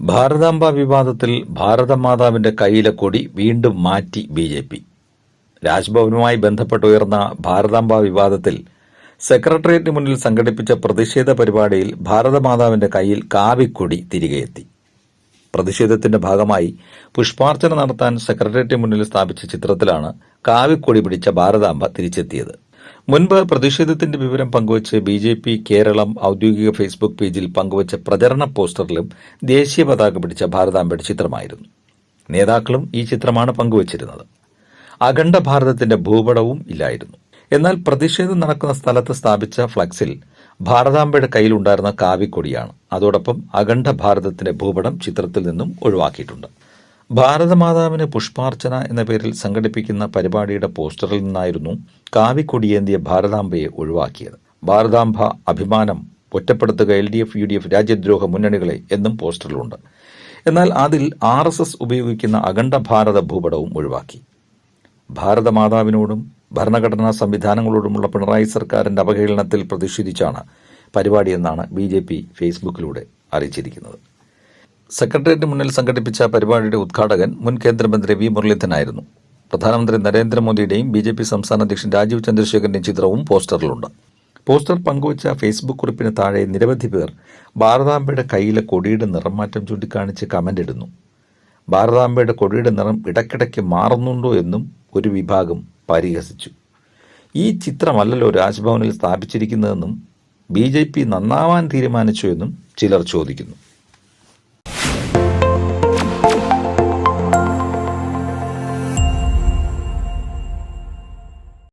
ഭാരതാംബ വിവാദത്തിൽ ഭാരതമാതാവിന്റെ കയ്യിലെ കൊടി വീണ്ടും മാറ്റി ബി ജെ പി. രാജ്ഭവനുമായി ബന്ധപ്പെട്ട് ഉയർന്ന ഭാരതാംബ വിവാദത്തിൽ സെക്രട്ടേറിയറ്റിന് മുന്നിൽ സംഘടിപ്പിച്ച പ്രതിഷേധ പരിപാടിയിൽ ഭാരതമാതാവിന്റെ കയ്യിൽ കാവിക്കൊടി തിരികെ എത്തി. പ്രതിഷേധത്തിന്റെ ഭാഗമായി പുഷ്പാർച്ചന നടത്താൻ സെക്രട്ടേറിയറ്റിന് മുന്നിൽ സ്ഥാപിച്ച ചിത്രത്തിലാണ് കാവിക്കൊടി പിടിച്ച ഭാരതാംബ തിരിച്ചെത്തിയത്. മുൻപ് പ്രതിഷേധത്തിന്റെ വിവരം പങ്കുവച്ച് ബി ജെ പി കേരളം ഔദ്യോഗിക ഫേസ്ബുക്ക് പേജിൽ പങ്കുവച്ച പ്രചരണ പോസ്റ്ററിലും ദേശീയ പതാക പിടിച്ച ഭാരതാംബയുടെ ചിത്രമായിരുന്നു. നേതാക്കളും ഈ ചിത്രമാണ് പങ്കുവച്ചിരുന്നത്. അഖണ്ഡ ഭാരതത്തിന്റെ ഭൂപടവും ഇല്ലായിരുന്നു. എന്നാൽ പ്രതിഷേധം നടക്കുന്ന സ്ഥലത്ത് സ്ഥാപിച്ച ഫ്ലക്സിൽ ഭാരതാംബയുടെ കയ്യിലുണ്ടായിരുന്ന കാവിക്കൊടിയാണ്. അതോടൊപ്പം അഖണ്ഡ ഭാരതത്തിന്റെ ഭൂപടം ചിത്രത്തിൽ നിന്നും ഒഴിവാക്കിയിട്ടുണ്ട്. ഭാരതമാതാവിന് പുഷ്പാർച്ചന എന്ന പേരിൽ സംഘടിപ്പിക്കുന്ന പരിപാടിയുടെ പോസ്റ്ററിൽ നിന്നായിരുന്നു കാവിക്കൊടിയേന്തിയ ഭാരതാംബയെ ഒഴിവാക്കിയത്. ഭാരതാംബ അഭിമാനം ഒറ്റപ്പെടുത്തുക L D F U D F രാജ്യദ്രോഹ മുന്നണികളെ എന്നും പോസ്റ്ററിലുണ്ട്. എന്നാൽ അതിൽ ആർ എസ് എസ് ഉപയോഗിക്കുന്ന അഖണ്ഡ ഭാരത ഭൂപടവും ഒഴിവാക്കി. ഭാരതമാതാവിനോടും ഭരണഘടനാ സംവിധാനങ്ങളോടുമുള്ള പിണറായി സർക്കാരിന്റെ അവഹേളനത്തിൽ പ്രതിഷേധിച്ചാണ് പരിപാടിയെന്നാണ് ബി ജെ പി ഫേസ്ബുക്കിലൂടെ അറിയിച്ചിരിക്കുന്നത്. സെക്രട്ടേറിയറ്റിന് മുന്നിൽ സംഘടിപ്പിച്ച പരിപാടിയുടെ ഉദ്ഘാടകൻ മുൻ കേന്ദ്രമന്ത്രി വി മുരളീധരനായിരുന്നു. പ്രധാനമന്ത്രി നരേന്ദ്രമോദിയുടെയും ബി ജെ പി സംസ്ഥാന അധ്യക്ഷൻ രാജീവ് ചന്ദ്രശേഖരന്റെയും ചിത്രവും പോസ്റ്ററിലുണ്ട്. പോസ്റ്റർ പങ്കുവച്ച ഫേസ്ബുക്ക് കുറിപ്പിന് താഴെ നിരവധി പേർ ഭാരതാംബയുടെ കയ്യിലെ കൊടിയുടെ നിറം മാറ്റം ചൂണ്ടിക്കാണിച്ച് കമന്റ് ഇടുന്നു. ഭാരതാംബയുടെ കൊടിയുടെ നിറം ഇടയ്ക്കിടയ്ക്ക് മാറുന്നുണ്ടോ എന്നും ഒരു വിഭാഗം പരിഹസിച്ചു. ഈ ചിത്രമല്ലല്ലോ രാജ്ഭവനിൽ സ്ഥാപിച്ചിരിക്കുന്നതെന്നും ബി ജെ പി നന്നാവാൻ തീരുമാനിച്ചു എന്നും ചിലർ ചോദിക്കുന്നു.